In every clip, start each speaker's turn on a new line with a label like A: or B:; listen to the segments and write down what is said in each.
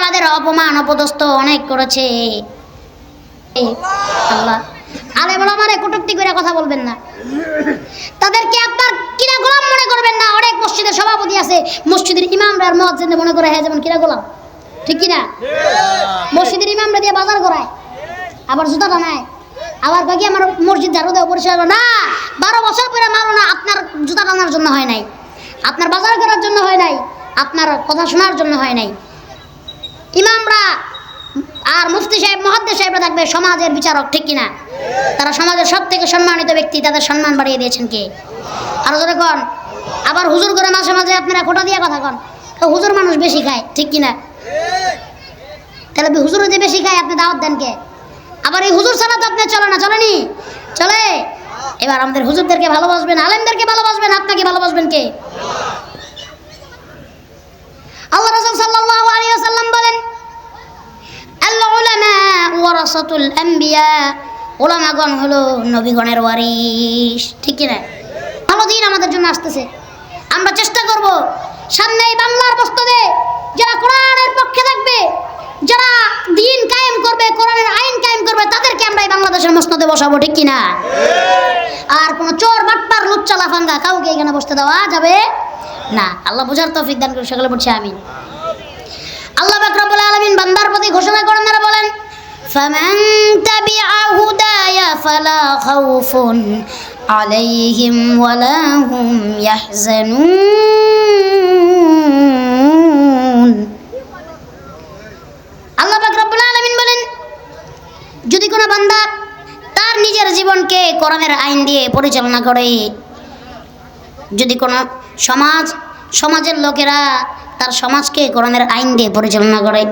A: আমাদের অপমান অপদস্থ অনেক করেছে। আল্লাহ। মানে করে কথা বলবেন না। তাদেরকে আপনার মনে করবেন না? অনেক মসজিদের সভাপতি আছে। মসজিদের মনে করে হ্যাঁ যেমন ঠিক মসজিদের বাজার করায় আবার জুতা টানায়। আবার বাকি আমার মসজিদ না, বারো বছর না, আপনার জুতা টানার জন্য হয় নাই। আপনার বাজার করার জন্য হয় নাই। আপনার কথা শোনার জন্য হয় নাই। ইমামরা আর মুফতি সাহেব মহাদ্দে সাহেবরা থাকবে সমাজের বিচারক, ঠিক কিনা? তারা সমাজের সব থেকে সম্মানিত ব্যক্তি, তাদের সম্মান বাড়িয়ে দিয়েছেন কে? আরও ধরে কন আবার হুজুর করে মাঝে মাঝে আপনারা খোটা দিয়ে কথা কন হুজুর মানুষ বেশি খায়, ঠিক কিনা? তাহলে হুজুর যে বেশি খায়, আপনি দাওয়াত দেন কে? আবার এই হুজুর ছাড়া তো আপনি চলে না চলেনি চলে? এবার আমাদের হুজুরদেরকে ভালোবাসবেন, আলেমদেরকে ভালোবাসবেন, আপনাকে ভালোবাসবেন কে? আল্লাহ রাসূল সাল্লাল্লাহু আলাইহি ওয়াসাল্লাম বলেন আল উলামা ওয়ারাসাতুল আম্বিয়া ওলামাগণ হলো নবীগণের ওয়ারিস ঠিক কি না ভালো দিন আমাদের জন্য আসতেছে। আমরা চেষ্টা করব সামনে এই বাংলার বস্তুতে যারা কোরআনের পক্ষে থাকবে, যারা দিন কায়েম করবে, কোরআনের আইন কায়েম করবে, তাদেরকে আমরা এই বাংলাদেশের মসনদে বসাবো, ঠিক কি না আর কোনো চোর, বাটপার লুচ্চা লাফাঙ্গা কাউকে এখানে বসতে দেওয়া যাবে না আল্লাহ বোঝার তৌফিক দান করে সকলে বলছে আমিন আল্লাহ পাক রব্বুল আলামিন বান্দার প্রতি ঘোষণা করেন তারা বলেন فمن تبع هداي فلا خوف عليهم ولا هم يحزنون আল্লাহ পাক রব্বুল আলামিন বলেন যদি কোনো বান্দা তার নিজের জীবনকে কোরআনের আইন দিয়ে পরিচালনা করে যদি কোনো সমাজ, সমাজের লোকেরা তার সমাজকে কোরআনের আইন দিয়ে পরিচালনা করে।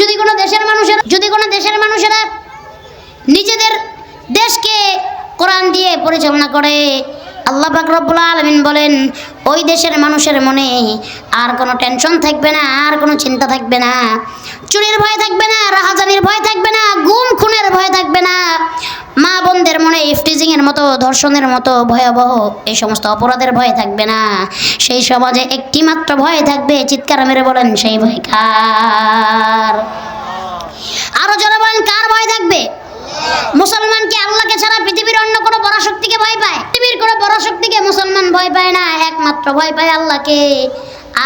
A: যদি কোনো দেশের মানুষের, যদি কোনো দেশের মানুষেরা নিজেদের দেশকে কোরআন দিয়ে পরিচালনা করে, আল্লাহ রব্বুল আলমিন বলেন, ওই দেশের মানুষের মনে আর কোনো টেনশন থাকবে না, আর কোনো চিন্তা থাকবে না। চুরির ভয় থাকবে না, রাহাজানির ভয় থাকবে না, গুম খুনের ভয় থাকবে না। ইফটিজিংয়ের মতো, ধর্ষণের মতো ভয়াবহ, এই সমস্ত অপরাধের ভয় থাকবে না। সেই সমাজে একটি মাত্র ভয় থাকবে, চিৎকার মেরে বলেন সেই ভয় কার আরও যারা বলেন, কার ভয় থাকবে? মুসলমান কি আল্লাহকে ছাড়া পৃথিবীর অন্য কোনো পরাশক্তিকে ভয় পায়? পৃথিবীর কোনো পরাশক্তিকে মুসলমান ভয় পায় না, একমাত্র ভয় পায় আল্লাহকে।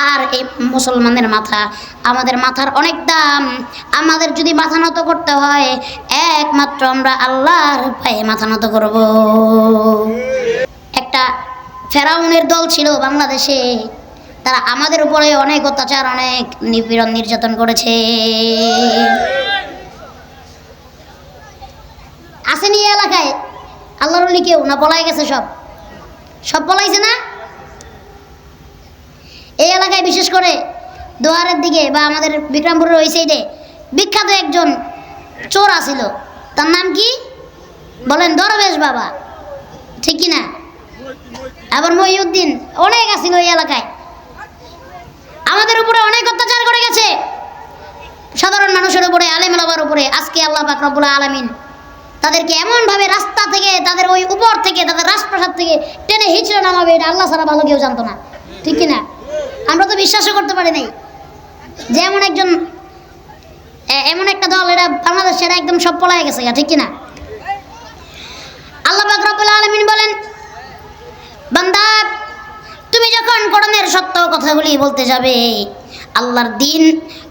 A: আর এই মুসলমানের মাথা আমাদের মাথার অনেক দাম। আমাদের যদি মাথা নত করতে হয়, একমাত্র আমরা আল্লাহর পায়ে মাথা নত করব। একটা ফেরাউনের দল ছিল বাংলাদেশে। তারা আমাদের উপরে অনেক অত্যাচার, অনেক নিপীড়ন নির্যাতন করেছে। আসেনি এলাকায়? আল্লাহর কেউ না? পলাই গেছে সব। সব পলাইছে না? এই এলাকায় বিশেষ করে দোয়ারের দিকে বা আমাদের বিক্রমপুরের ওই সাইডে বিখ্যাত একজন চোর আছিল। তার নাম কি? বলেন, দরবেশ বাবা। ঠিক কি না আবার মহিউদ্দিন, অনেক আছিল ওই এলাকায়। আমাদের উপরে অনেক অত্যাচার করে গেছে। সাধারণ মানুষের উপরে আলেমেলাবার উপরে, আজকে আল্লাহ পাক রব্বুল আলামিন তাদেরকে এমনভাবে রাস্তা থেকে, তাদের ওই উপর থেকে, তাদের রাজপ্রাসাদ থেকে টেনে হিচড়ে নামাবে এটা আল্লাহ ছাড়া ভালো কেউ জানতো না। ঠিক কি না আমরা তো বিশ্বাসও করতে পারি নাই। যে এমন একজন এমন একটা দল, এটা বাংলাদেশ সেটা একদম সব পলায় গেছে ঠিক কি না আল্লাহ পাক রব্বুল আলামিন বলেন, বান্দা, তুমি যখন কোরআনের সত্য কথাগুলি বলতে যাবে, আল্লাহর দিন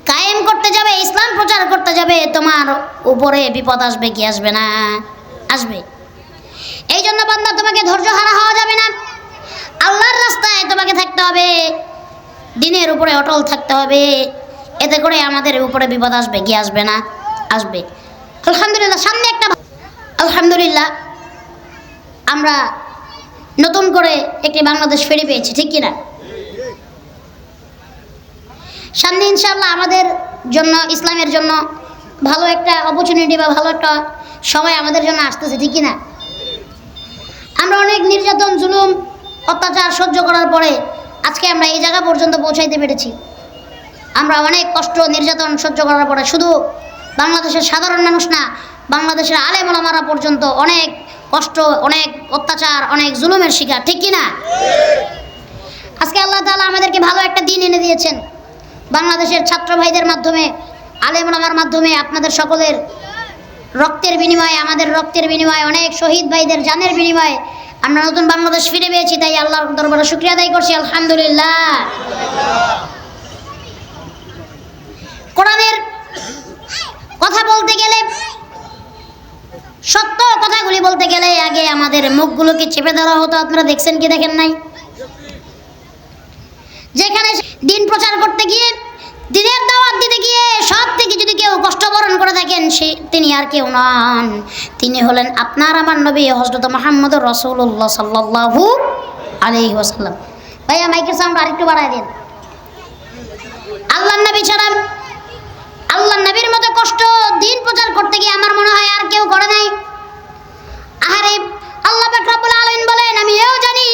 A: কায়েম করতে যাবে, ইসলাম প্রচার করতে যাবে, তোমার উপরে বিপদ আসবে কি আসবে না? আসবে। এই জন্য বান্দা, তোমাকে ধৈর্য হারা হওয়া যাবে না। আল্লাহর রাস্তায় তোমাকে থাকতে হবে। দিনের উপরে অটল থাকতে হবে। এতে করে আমাদের উপরে বিপদ আসবে, কি আসবে না? আসবে। আলহামদুলিল্লাহ, সামনে একটা আলহামদুলিল্লাহ, আমরা নতুন করে একটি বাংলাদেশ ফিরে পেয়েছি, ঠিক কিনা? সামনে ইনশাল্লাহ আমাদের জন্য, ইসলামের জন্য ভালো একটা অপরচুনিটি বা ভালো একটা সময় আমাদের জন্য আসতেছে, ঠিক কিনা? আমরা অনেক নির্যাতন, জুলুম, অত্যাচার সহ্য করার পরে আজকে আমরা এই জায়গা পর্যন্ত পৌঁছাইতে পেরেছি। আমরা অনেক কষ্ট, নির্যাতন সহ্য করার পরে শুধু বাংলাদেশের সাধারণ মানুষ না, বাংলাদেশের আলেমলামারা পর্যন্ত অনেক কষ্ট, অনেক অত্যাচার, অনেক জুলুমের শিকার, ঠিক কি না আজকে আল্লাহ তালা আমাদেরকে ভালো একটা দিন এনে দিয়েছেন। বাংলাদেশের ছাত্র ভাইদের মাধ্যমে আলেমলামার মাধ্যমে, আপনাদের সকলের রক্তের বিনিময়ে, আমাদের রক্তের বিনিময়ে, অনেক শহীদ ভাইদের জানের বিনিময়ে আমরা নতুন বাংলাদেশ ফিরে পেয়েছি, তাই আল্লাহর দরবারে শুক্রিয়া আদায় করছি, আলহামদুলিল্লাহ। কোরআনের কথা বলতে গেলে, সত্য কথাগুলি বলতে গেলে আগে আমাদের মুখগুলোকে চেপে ধরা হতো, আপনারা দেখছেন কি দেখেন নাই? যেখানে দিন প্রচার করতে গিয়ে সে তিনি আর কেউ নন। তিনি হলেন আপনার আমার নবী হজরত মোহাম্মদ রসুল্লাহ সাল্লাহু আলহি ওসাল্লাম ভাইয়া, মাইকের সাউন্ড আরেকটু বাড়াই দিন। আল্লাহ নবী ছাড়া আল্লাহ নবীর মতো কষ্ট দিন প্রচার করতে গিয়ে আমার মনে হয় আর কেউ করে নাই। আহারে, আল্লাহ পাক রব্বুল আলামিন বলেন আমি এও জানি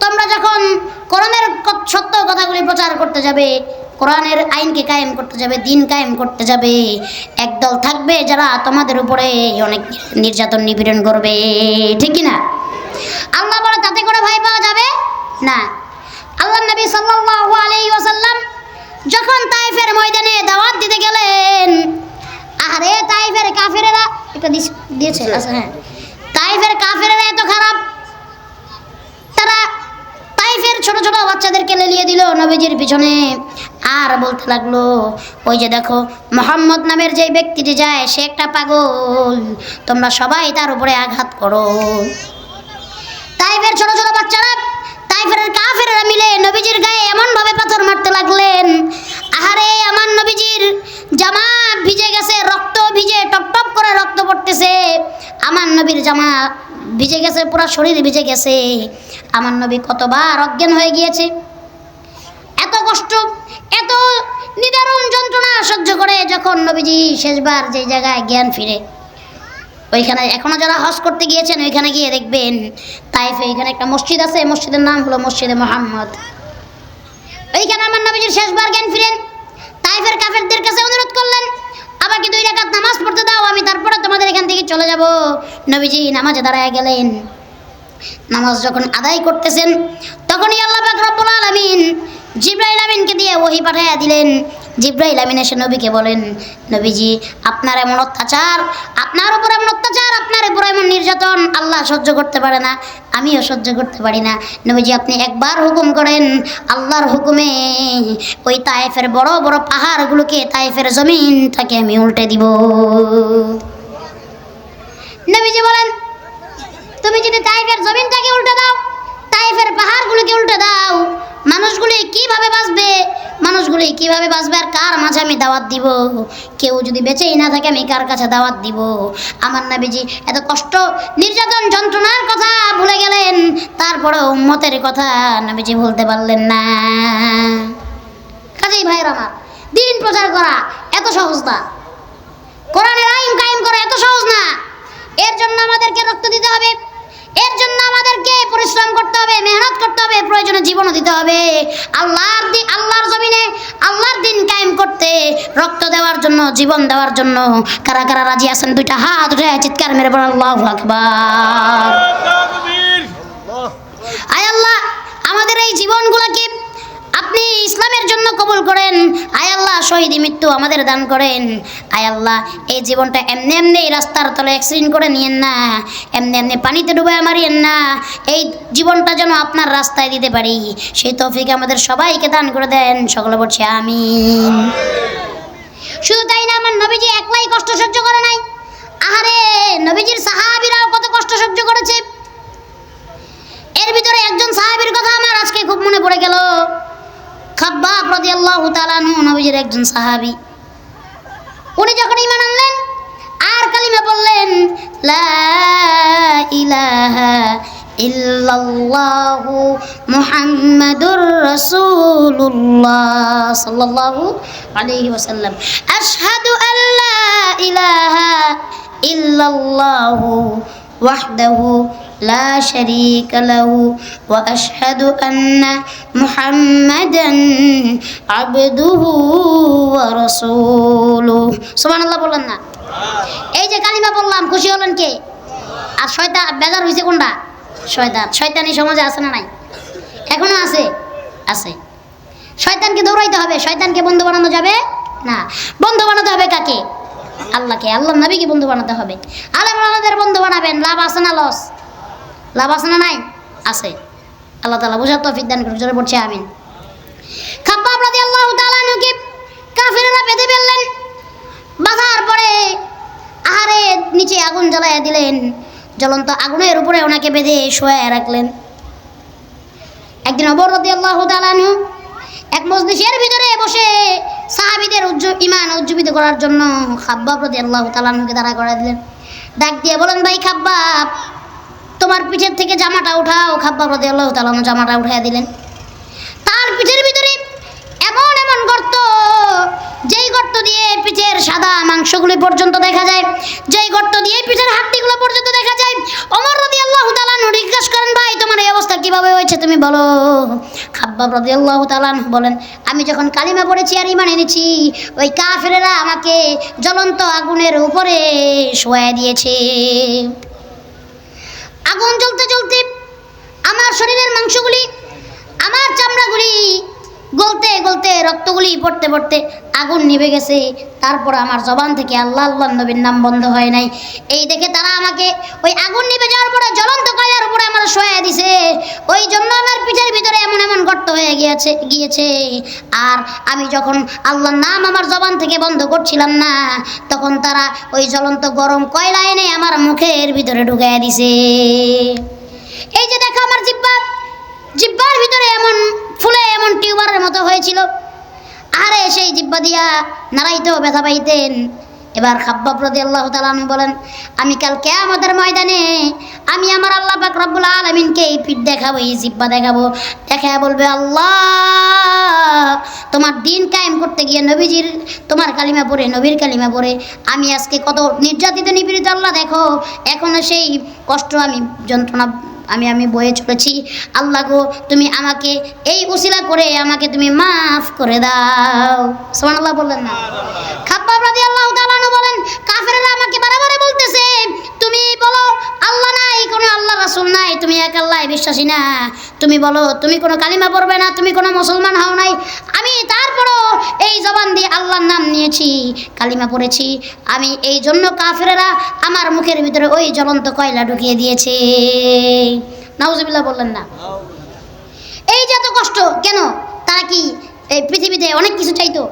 A: তোমরা যখন কোরআনের ক- সত্য কথাগুলি প্রচার করতে যাবে কোরআনের আইনকে কায়েম করতে যাবে দিন কায়েম করতে যাবে। একদল থাকবে যারা তোমাদের উপরে অনেক নির্যাতন নিপীড়ন করবে। ঠিক কি না আল্লাহ বলে তাতে করে ভয় পাওয়া যাবে না। আল্লাহ নবী সাল্লাল্লাহু আলাইহি ওয়াসাল্লাম যখন তাইফের ময়দানে দাওয়াত দিতে গেলেন আরে তাইফের কাফেরেরা এটা দিয়েছে। আচ্ছা হ্যাঁ। তাইফের কাফেরেরা এত খারাপ তারা তাইফের ছোট ছোট বাচ্চাদেরকে লেলিয়ে দিল নবীজির পিছনে। আর বলতে লাগল, ওই যে দেখো, মোহাম্মদ নামের যে ব্যক্তিটি যায়, সে একটা পাগল। তোমরা সবাই তার উপরে আঘাত করো। তাইফের ছোট ছোট বাচ্চারা, তাইফের কাফেররা মিলে নবীজির গায়ে এমন ভাবে পাথর মারতে লাগলেন। আহারে, আমার নবীজির জামা ভিজে গেছে, রক্ত ভিজে টপ টপ করে রক্ত পড়তেছে। আমার নবীর জামা ভিজে গেছে, পুরো শরীর ভিজে গেছে। আমার নবী কতবার অজ্ঞান হয়ে গিয়েছে। এত কষ্ট, এত নিদারুণ যন্ত্রণা সহ্য করে যখন নবীজি শেষবার যে জায়গায় জ্ঞান ফিরে, ওইখানে এখনও যারা হজ করতে গিয়েছেন, ওইখানে গিয়ে দেখবেন তাইফে এখানে একটা মসজিদ আছে, মসজিদের নাম হলো মসজিদে মোহাম্মদ। ওইখানে আমার নবীজির শেষবার জ্ঞান ফিরেন তাইফের কাফেরদের কাছে অনুরোধ করলেন আমাকে দুই রাকাত নামাজ পড়তে দাও, আমি তারপরে তোমাদের এখান থেকে চলে যাব। নবীজি নামাজে দাঁড়ায় গেলেন নামাজ যখন আদায় করতেছেন, তখনই আল্লাহ পাক রব্বুল আলামিন জিব্রাইল আমিনকে দিয়ে ওহি পাঠাইয়া দিলেন। জিব্রাইল আমিন এসে নবীকে বলেন, নবীজি, আপনার এমন অত্যাচার, আপনার উপর এমন অত্যাচার, আপনার উপর এমন নির্যাতন আল্লাহ সহ্য করতে পারে না, আমিও সহ্য করতে পারি না। নবীজি, আপনি একবার হুকুম করেন, আল্লাহর হুকুমে ওই তায়েফের বড় বড় পাহাড়গুলোকে তায়েফের জমিনটাকে আমি উল্টে দিব। নবীজি বলেন, তুমি যদি তাইফের জমিনটাকে উল্টে দাও তাইফের পাহাড়গুলোকে উল্টে দাও মানুষগুলি কীভাবে বাঁচবে? মানুষগুলি কীভাবে বাঁচবে আর কার মাঝে আমি দাওয়াত দিব? কেউ যদি বেঁচেই না থাকে, আমি কার কাছে দাওয়াত দিব? আমার নাবিজি এত কষ্ট, নির্যাতন, যন্ত্রণার কথা ভুলে গেলেন। তারপরে উম্মতের কথা নাবিজি বলতে পারলেন না। কাজেই ভাইয়ের আমার, দিন প্রচার করা এত সহজ না। কোরআনের আইন কায়েম করা এত সহজ না। এর জন্য আমাদেরকে রক্ত দিতে হবে। এর জন্য আমাদেরকে পরিশ্রম করতে হবে মেহনত করতে হবে প্রয়োজনে জীবনও দিতে হবে। আল্লাহর দিন আল্লাহর জমিনে আল্লাহর দিন কায়েম করতে রক্ত দেওয়ার জন্য জীবন দেওয়ার জন্য কারা কারা রাজি আছেন? দুইটা হাত উঠে চিৎকার মেরে বলেন আল্লাহু আকবার। আয় আল্লাহ আমাদের এই জীবনগুলোকে আপনি ইসলামের জন্য কবুল করেন। আয় আল্লাহ, শহীদ মৃত্যু আমাদের দান করেন। আয় আল্লাহ, এই জীবনটা এমনি এমনি রাস্তার তলে অ্যাক্সিডেন্ট করে নিয়েন না। এমনি এমনি পানিতে ডুবে মারিয়েন না। এই জীবনটা যেন আপনার রাস্তায় দিতে পারি। সেই তৌফিক আমাদের সবাইকে দান করে দেন। সকলে বলছি আমি শুধু তাই না, আমার নবীজি একলাই কষ্ট সহ্য করে নাই। আহারে, নবীজির সাহাবিরাও কত কষ্ট সহ্য করেছে। এর ভিতরে একজন সাহাবীর কথা আমার আজকে খুব মনে পড়ে গেল। খাব্বাব রাদিয়াল্লাহু তাআলা আনহু, নবীজির একজন সাহাবী। উনি যখন ঈমান আনলেন, আর কালিমা বললেন, লা ইলাহা ইল্লাল্লাহু মুহাম্মাদুর রাসূলুল্লাহ সাল্লাল্লাহু আলাইহি ওয়াসাল্লাম। আশহাদু আল্লা ইলাহা ইল্লাল্লাহু ওয়াহদাহু لا شريك له وأشهد أن محمدا عبده ورسوله سبحان الله বললেন না এই যে কালিমা বললাম খুশি হলেন কে আর শয়তান বেজার হয়েছে কোনটা শয়তান শয়তানি সমাজে আছে না নাই এখনো আছে আছে শয়তানকে দৌড়াইতে হবে শয়তানকে বন্ধু বানানো যাবে না বন্ধু বানাতে হবে কাকে আল্লাহকে আল্লাহ নবীকে বন্ধু বানাতে হবে। আলেম আমাদের বন্ধু বানাবেন, লাভ আছে না লস লাভ আছে না নাই? আছে। আল্লাহ তালা বোঝার তৌফিক দান করুন, জোরে পড়ছে আমিন। খাব্বাব রাদিয়াল্লাহু তাআলা নুকি কাফিররা বেঁধে ফেললেন? বাঁধার পরে আহারে নিচে আগুন জ্বালাইয়া দিলেন। জ্বলন্ত আগুনের উপরে ওনাকে বেঁধে শোয়া রাখলেন। একদিন অবর রাদিয়াল্লাহু তাআলা আনহু এক মজলিসের ভিতরে বসে সাহাবিদের উজ্জ ইমান উজ্জীবিত করার জন্য খাব্বাব প্রতি আল্লাহ আনহুকে দাঁড়া করে দিলেন। ডাক দিয়ে বলেন, ভাই খাব্বাব, তোমার পিঠের থেকে জামাটা উঠাও। খাব্বাব প্রতি আল্লাহ তালানো জামাটা উঠাইয়া দিলেন। তার পিঠের গর্ত দিয়ে পিঠের সাদা মাংসগুলি পর্যন্ত দেখা যায়। যেই গর্ত দিয়ে পিঠের হাড্ডিগুলো পর্যন্ত দেখা যায়। অমর রদি আল্লাহ তালান জিজ্ঞেস করেন, ভাই, তোমার এই অবস্থা কীভাবে হয়েছে? তুমি বলো। খাব্বাব রদি আল্লাহ তালান বলেন, আমি যখন কালিমা পড়েছি আর ইমান এনেছি, ওই কাফেরেরা আমাকে জ্বলন্ত আগুনের উপরে শোয়া দিয়েছে। আগুন জ্বলতে জ্বলতে আমার শরীরের মাংসগুলি, আমার চামড়াগুলি গলতে গলতে রক্তগুলি পড়তে পড়তে আগুন নিভে গেছে। তারপর আমার জবান থেকে আল্লাহ আল্লাহ নবীর নাম বন্ধ হয় নাই। এই দেখে তারা আমাকে ওই আগুন নিভে যাওয়ার পরে জ্বলন্ত কয়লার উপরে আমার শোয়া দিছে। ওই জন্য আমার পিঠের ভিতরে এমন এমন গর্ত হয়ে গিয়েছে গিয়েছে। আর আমি যখন আল্লাহর নাম আমার জবান থেকে বন্ধ করছিলাম না, তখন তারা ওই জ্বলন্ত গরম কয়লা এনে আমার মুখের ভিতরে ঢুকাইয়া দিছে। এই যে দেখো আমার জিব্বা জিব্বার ভিতরে এমন ফুলে এমন টিউবারের মতো হয়েছিল। জিব্বা দিয়া নাড়াইতেও ব্যথা পাইতেন। এবার খাব্বা প্রতি আল্লাহ তালানু বলেন, আমি কাল আমাদের ময়দানে আমি আমার আল্লাহ পাক রব্বুল আলমিনকে এই পিঠ দেখাবো, এই জিব্বা দেখাবো। দেখা বলবে, আল্লাহ, তোমার দিন কায়েম করতে গিয়ে নবীজির, তোমার কালিমা পড়ে, নবীর কালিমা পড়ে। আমি আজকে কত নির্যাতিত নিপীড়িত আল্লাহ, দেখো। এখনও সেই কষ্ট আমি যন্ত্রণা আমি আমি বয়ে চলেছি। আল্লাহ গো, তুমি আমাকে এই উসিলা করে আমাকে তুমি মাফ করে দাও। সোমান আল্লাহ বললেন না। খাপ্পা রাদি আল্লাহ বলেন, কাফেরেরা আমাকে বারে বলতেছে, তুমি বলো, আল্লাহ নাই, কোনো আল্লাহ রাসুল নাই, তুমি এক আল্লাহ বিশ্বাসী না। তুমি বলো, তুমি কোনো কালিমা পড়বে না, তুমি কোনো মুসলমান হও নাই আল্লাহর কালিমা পড়েছি। আমি এই জন্য কাফেরেরা আমার মুখের ভিতরে ওই জ্বলন্ত কয়লা ঢুকিয়ে দিয়েছে। নাউজুবিল্লাহ বললেন না। এই যে এত কষ্ট কেন? তারা কি এই পৃথিবীতে অনেক কিছু চাইতো?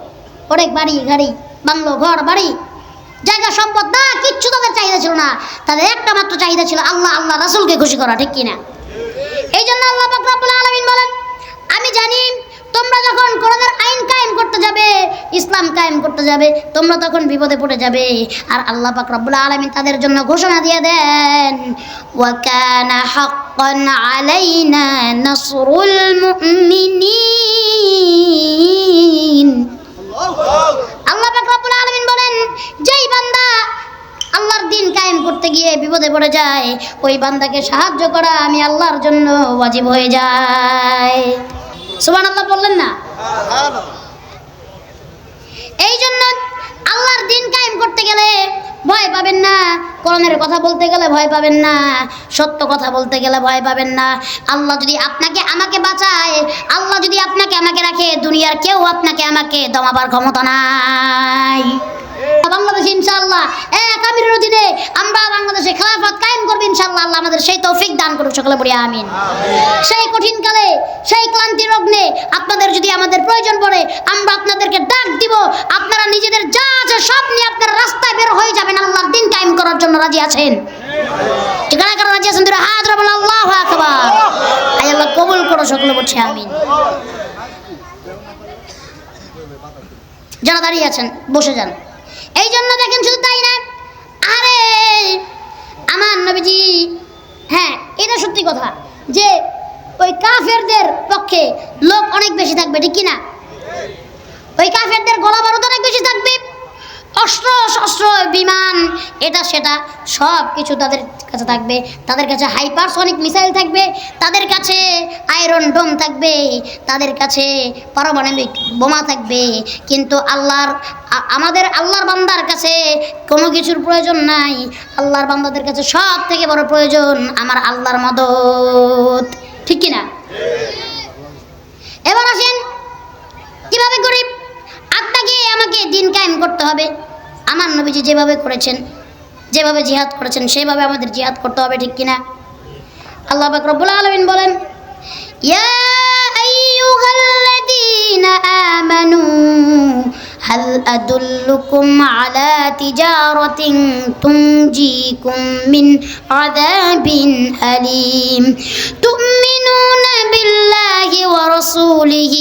A: অনেক বাড়ি গাড়ি বাংলো ঘর বাড়ি। জায়গা সম্পদ না কিচ্ছু তাদের চাহিদা ছিল না। তাদের একটা মাত্র চাহিদা ছিল আল্লাহ আল্লাহ রাসুলকে খুশি করা ঠিক কিনা? এই জন্য আল্লাহ পাক রব্বুল আলামিন বলেন আমি জানি তোমরা যখন কায়েম করতে যাবে, ইসলাম কায়েম করতে যাবে, তোমরা তখন বিপদে পড়ে যাবে। আর আল্লাহ পাক রব্বুল আলামিন তাদের জন্য ঘোষণা দিয়ে দেন বলেন, যেই বান্দা আল্লাহর দিন কায়েম করতে গিয়ে বিপদে পড়ে যায়, ওই বান্দাকে সাহায্য করা আমি আল্লাহর জন্য ওয়াজিব হয়ে যায়। সুবান আল্লাহ বললেন না? এই জন্য আল্লাহর দিন কায়েম করতে গেলে ভয় পাবেন না। কোরআনের কথা বলতে গেলে ভয় পাবেন না। সত্য কথা বলতে গেলে ভয় পাবেন না। আল্লাহ যদি আপনাকে আমাকে বাঁচায়, আল্লাহ যদি আপনাকে আমাকে রাখে, দুনিয়ার কেউ আপনাকে আমাকে দমাবার ক্ষমতা নাই। বাংলাদেশে ইনশাআল্লাহ। এক আমিরের অধীনে আমরা বাংলাদেশে খেলাফত কায়েম করব ইনশাআল্লাহ। আল্লাহ আমাদের সেই তৌফিক দান করুক সকলে পড়ি আমিন। সেই কঠিন কালে সেই ক্লান্তির অগ্নে আপনাদের যদি আমাদের প্রয়োজন পড়ে আমরা আপনাদেরকে ডাক দিব। আপনারা নিজেদের যা আছে সব নিয়ে আপনারা রাস্তায় বের হয়ে যাবেন। আল্লাহর দিন কায়েম করার জন্য রাজি আছেন। ঠিকানা কারণ রাজি আছেন? দুটো হাত রাবল আল্লাহ আকবার। আল্লাহ কবুল করো সকলে বলছে আমিন। যারা দাঁড়িয়ে আছেন বসে যান। এই জন্য দেখেন শুধু তাই না। আরে, আমার নবীজি হ্যাঁ এটা সত্যি কথা যে ওই কাফেরদের পক্ষে লোক অনেক বেশি থাকবে, ঠিক কিনা? ওই কাফেরদের গলা বারুদ অনেক বেশি থাকবে। অস্ত্র, শস্ত্র, বিমান, এটা, সেটা সব কিছু তাদের কাছে থাকবে, তাদের কাছে হাইপারসনিক মিসাইল থাকবে, তাদের কাছে আয়রন ডোম থাকবে, তাদের কাছে পারমাণবিক বোমা থাকবে। কিন্তু আল্লাহর আমাদের আল্লাহর বান্দার কাছে কোনো কিছুর প্রয়োজন নাই। আল্লাহর বান্দাদের কাছে সব থেকে বড় প্রয়োজন আমার আল্লাহর মদত। ঠিক কিনা? এবার আসেন, কীভাবে করি আপনাকে আমাকে দিন কায়েম করতে হবে। আমার নবীজি যেভাবে করেছেন যেভাবে জিহাদ করেছেন সেভাবে আমাদের জিহাদ করতে হবে ঠিক কিনা আল্লাহ পাক রব্বুল আলামিন বলেন ইয়া আইয়ুহাল্লাযীনা আমানু هل أدلكم على تجارة تنجيكم من عذاب أليم تؤمنون تؤمنون بالله ورسوله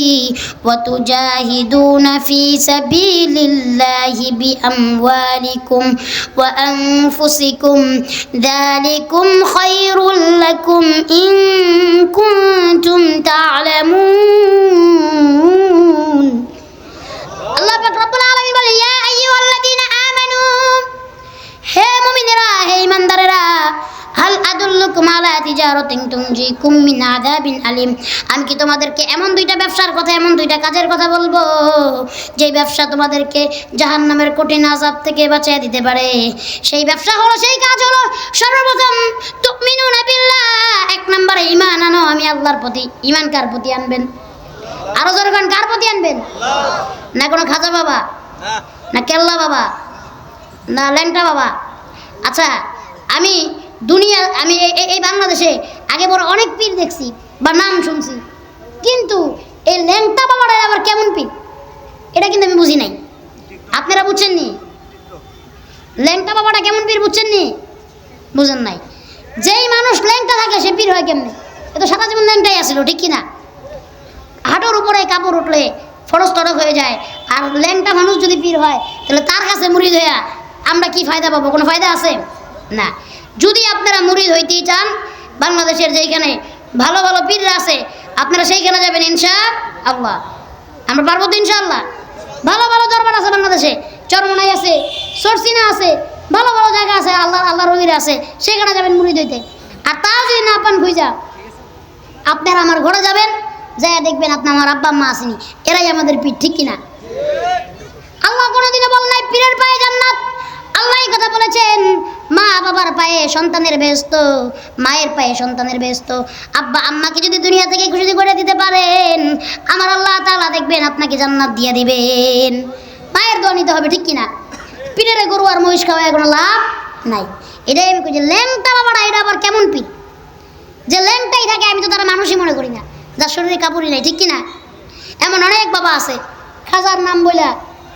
A: وتجاهدون في سبيل الله بأموالكم وأنفسكم. ذلكم خير لكم إن كنتم تعلمون. الله أكبر. رب العالمين يا أيها الذين আমি কি তোমাদেরকে এমন দুইটা ব্যবসার কথা, এমন দুইটা কাজের কথা বলব যে ব্যবসা তোমাদেরকে জাহান্নামের কঠিন আযাব থেকে বাঁচিয়ে দিতে পারে? সেই ব্যবসা হলো, সেই কাজ হলো, সর্বপ্রথম এক নম্বরে ঈমান আনো, আমি আল্লাহর প্রতি, ঈমান কার আনবেন? আরও জোরে কার প্রতি আনবেন? না কোনো খাজা বাবা? না কেল্লা বাবা? না ল্যাংটা বাবা? আচ্ছা আমি দুনিয়া, আমি এই- বাংলাদেশে আগে বড় অনেক পীর দেখছি বা নাম শুনছি। কিন্তু এই ল্যাংটা বাবাটা আবার কেমন পীর? এটা কিন্তু আমি বুঝি নাই। আপনারা বুঝছেন নি? ল্যাংটা বাবাটা কেমন পীর বুঝছেন নি? বুঝেন নাই। যেই মানুষ ল্যাংটা থাকে, সে পীর হয় কেমনে? এ তো সারা জীবন ল্যাংটাই আসলো, ঠিক কিনা? হাঁটুর উপরে কাপড় উঠলে ফরস তরক হয়ে যায়। আর ল্যাংটা মানুষ যদি পীর হয়, তাহলে তার কাছে মুড়িদ হইয়া আমরা কি ফায়দা পাবো? কোনো ফায়দা আছে? না। যদি আপনারা মুড়িদ হইতেই চান, বাংলাদেশের যেইখানে ভালো ভালো পীররা আছে, আপনারা সেইখানে যাবেন ইনশা আল্লাহ আমরা পারব তো ইনশাআল্লাহ। ভালো ভালো দরবার আছে বাংলাদেশে। চরমনাই আছে, সরসিনা আছে, ভালো ভালো জায়গা আছে, আল্লাহ আল্লাহ রবির আছে, সেখানে যাবেন মুড়িদ হইতে। আর তাও যদি না পান খুঁজা, আপনারা আমার ঘরে যাবেন, যাইয়া দেখবেন আপনার আমার আব্বা, আম্মা আসেনি। এরাই আমাদের পীর, ঠিক কিনা? আল্লাহ কোনোদিনও বল নাই, পীরের পায়ে জান্নাত। আল্লাহ কথা বলেছেন মা বাবার পায়ে সন্তানের ব্যস্ত, মায়ের পায়ে সন্তানের ব্যস্ত। আব্বা, আম্মাকে যদি দুনিয়া থেকে খুশি করে দিতে পারেন, আমার আল্লাহ তালা দেখবেন আপনাকে জান্নাত দিয়ে দিবেন। মায়ের দোয়া নিতে হবে, ঠিক কিনা? পীরের গরু আর মহিষ খাওয়ায় কোনো লাভ নাই। এটাই আমি যে ল্যাংটা বাবারা এটা আবার কেমন পি যে ল্যাংটাই থাকে, আমি তো তারা মানুষই মনে করি না। যার শরীরে কাপড়ই নাই, ঠিক কিনা? এমন অনেক বাবা আছে, খাজার নাম বইলা,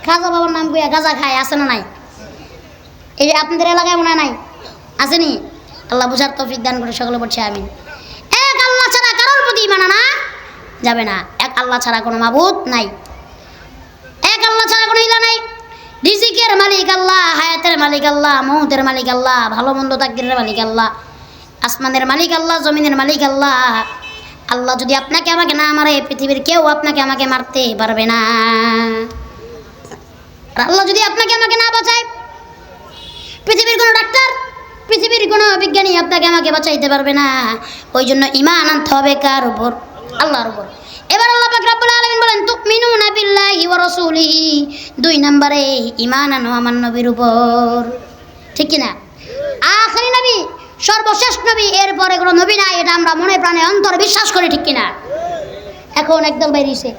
A: খাজা বাবার নাম বইয়া গাজা খায়, আছে না নাই? এই যে আপনাদের এলাকায় মনে নাই? আসেনি? আল্লাহ বুঝার তৌফিক দান করে সকলে বলছে আমিন। এক আল্লাহ ছাড়া কারোর প্রতি মানা না যাবে না। এক আল্লাহ ছাড়া কোনো মাবুদ নাই। এক আল্লাহ ছাড়া কোনো ইলা নাই। রিজিকের মালিক আল্লাহ, হায়াতের মালিক আল্লাহ মৌতের মালিক আল্লাহ, ভালো মন্দ তাকদিরের মালিক আল্লাহ, আসমানের মালিক আল্লাহ, জমিনের মালিক আল্লাহ। আল্লাহ যদি আপনাকে আমাকে না মারে, পৃথিবীর কেউ আপনাকে আমাকে মারতে পারবে না। আল্লাহ যদি আপনাকে আমাকে না বাঁচায় পৃথিবীর কোনো ডাক্তার, পৃথিবীর কোনো বিজ্ঞানী আপনাকে আমাকে বাঁচাইতে পারবে না। ওই জন্য ইমান আনতে হবে কার উপর? আল্লাহর উপর। এবার আল্লাহ পাক রব্বুল আলামিন বলেন, তুমিনুনা বিল্লাহি ওয়া রাসূলিহি। দুই নম্বরে ইমান আনো আমার নবীর উপর। ঠিক কি না আখরি নবী, সর্বশেষ নবী, এরপরে কোনো নবী নাই, এটা আমরা মনে প্রাণে অন্তর বিশ্বাস করি, ঠিক কিনা? এখন একদম বাইরেছে